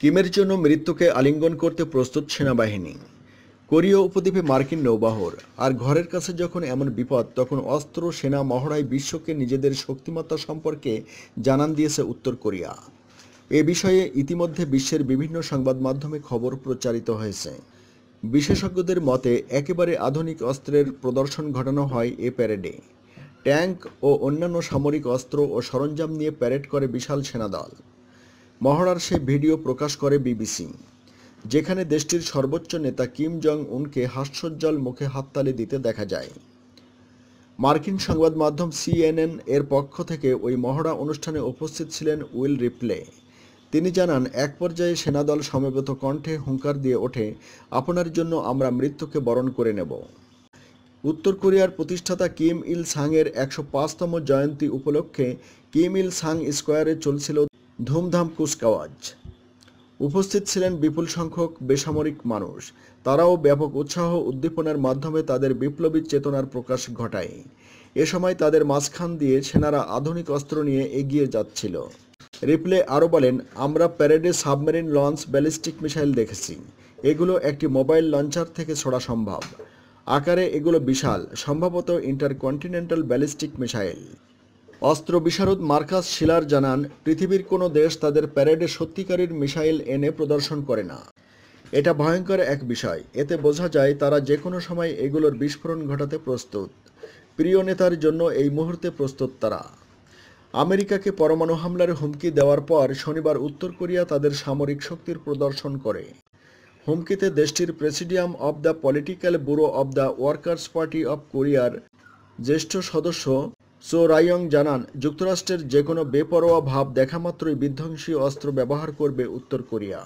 কিমের জন্য মৃত্যুকে আলিঙ্গন করতে প্রস্তুত সেনাবাহিনী। কোরীয় উপদ্বীপে মার্কিন নৌবাহর। আর ঘরের কাছে যখন এমন বিপদ, তখন অস্ত্র, সেনা, মহড়ায় বিশ্বকে নিজেদের শক্তিমত্তা সম্পর্কে জানান দিয়েছে উত্তর কোরিয়া। এ বিষয়ে ইতিমধ্যে বিশ্বের বিভিন্ন সংবাদ মাধ্যমে খবর প্রচারিত হয়েছে। বিশেষজ্ঞদের মতে, একেবারে আধুনিক অস্ত্রের প্রদর্শন ঘটানো হয় এ প্যারেডে। ট্যাঙ্ক ও অন্যান্য সামরিক অস্ত্র ও সরঞ্জাম নিয়ে প্যারেড করে বিশাল সেনাদল। মহড়ার সেই ভিডিও প্রকাশ করে বিবিসি, যেখানে দেশটির সর্বোচ্চ নেতা কিম জং উনকে হাস্যোজ্জ্বল মুখে হাততালি দিতে দেখা যায়। মার্কিন সংবাদ মাধ্যম সিএনএন এর পক্ষ থেকে ওই মহড়া অনুষ্ঠানে উপস্থিত ছিলেন উইল রিপ্লে। তিনি জানান, এক পর্যায়ে সেনাদল সমবেত কণ্ঠে হুঙ্কার দিয়ে ওঠে, আপনার জন্য আমরা মৃত্যুকে বরণ করে নেব। উত্তর কোরিয়ার প্রতিষ্ঠাতা কিম ইল সাংয়ের একশো পাঁচতম জয়ন্তী উপলক্ষে কিম ইল সাং স্কোয়ারে চলছিল ধুমধাম কুচকাওয়াজ। উপস্থিত ছিলেন বিপুল সংখ্যক বেসামরিক মানুষ। তারাও ব্যাপক উৎসাহ উদ্দীপনার মাধ্যমে তাদের বিপ্লবী চেতনার প্রকাশ ঘটায়। এ সময় তাদের মাঝখান দিয়ে সেনারা আধুনিক অস্ত্র নিয়ে এগিয়ে যাচ্ছিল। রিপ্লে আরও বলেন, আমরা প্যারেডে সাবমেরিন লঞ্চ ব্যালিস্টিক মিসাইল দেখেছি। এগুলো একটি মোবাইল লঞ্চার থেকে ছোড়া সম্ভব। আকারে এগুলো বিশাল, সম্ভবত ইন্টারকন্টিনেন্টাল ব্যালিস্টিক মিসাইল। অস্ত্র বিশারদ মার্কাস শিলার জানান, পৃথিবীর কোনো দেশ তাদের প্যারেডে সত্যিকারের মিসাইল এনে প্রদর্শন করে না। এটা ভয়ঙ্কর এক বিষয়। এতে বোঝা যায় তারা যে কোনো সময় এগুলোর বিস্ফোরণ ঘটাতে প্রস্তুত। প্রিয় নেতার জন্য এই মুহূর্তে প্রস্তুত তারা। আমেরিকাকে পরমাণু হামলার হুমকি দেওয়ার পর শনিবার উত্তর কোরিয়া তাদের সামরিক শক্তির প্রদর্শন করে। হুমকিতে দেশটির presidium of the political bureau of the workers party of কোরিয়ার জ্যেষ্ঠ সদস্য সো রায়ং জানান, যুক্তরাষ্ট্রের যে কোনো বেপরোয়া ভাব দেখামাত্রই বিধ্বংসী অস্ত্র ব্যবহার করবে উত্তর কোরিয়া।